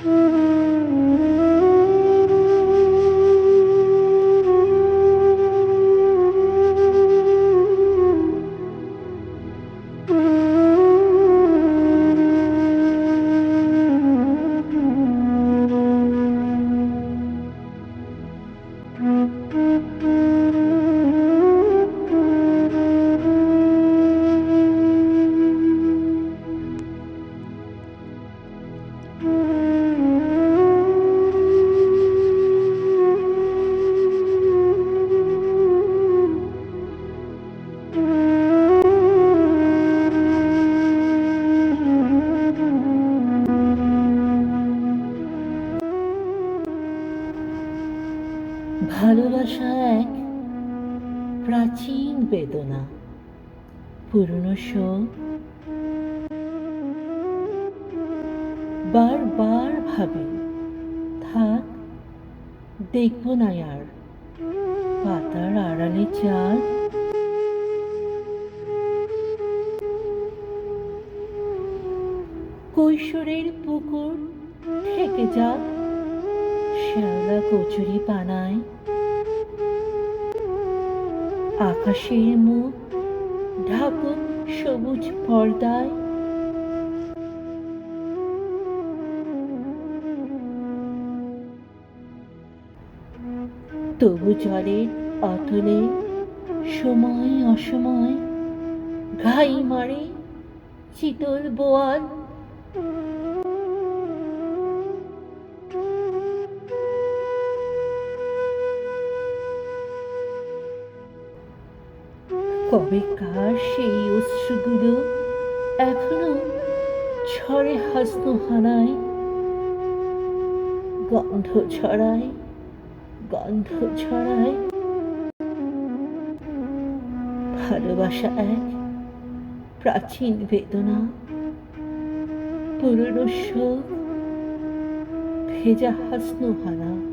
Mm-hmm. ভালোবাসা এক প্রাচীন বেদনা, পুরনো শোক। বারবার ভাবে, থাক, দেখব না আর। পাতার আড়ালে চাঁদ কৈশোরের পুকুর থেকে যাক শ্যাওলা কচুরি পানায় আকাশের মুখ ঢাকুক সবুজ পর্দায়। তবু জলের অতলে সময় অসময় ঘাই মারে চিতল বোয়াল। কবে কার সেই অশ্রুগুলো এখনও ঝড়ে হাসন হানায়? গন্ধ ছড়ায় গন্ধ ছড়ায়। ভালোবাসা এক প্রাচীন বেদনা, পুরনো শোক, ভেজা হাসন হানা।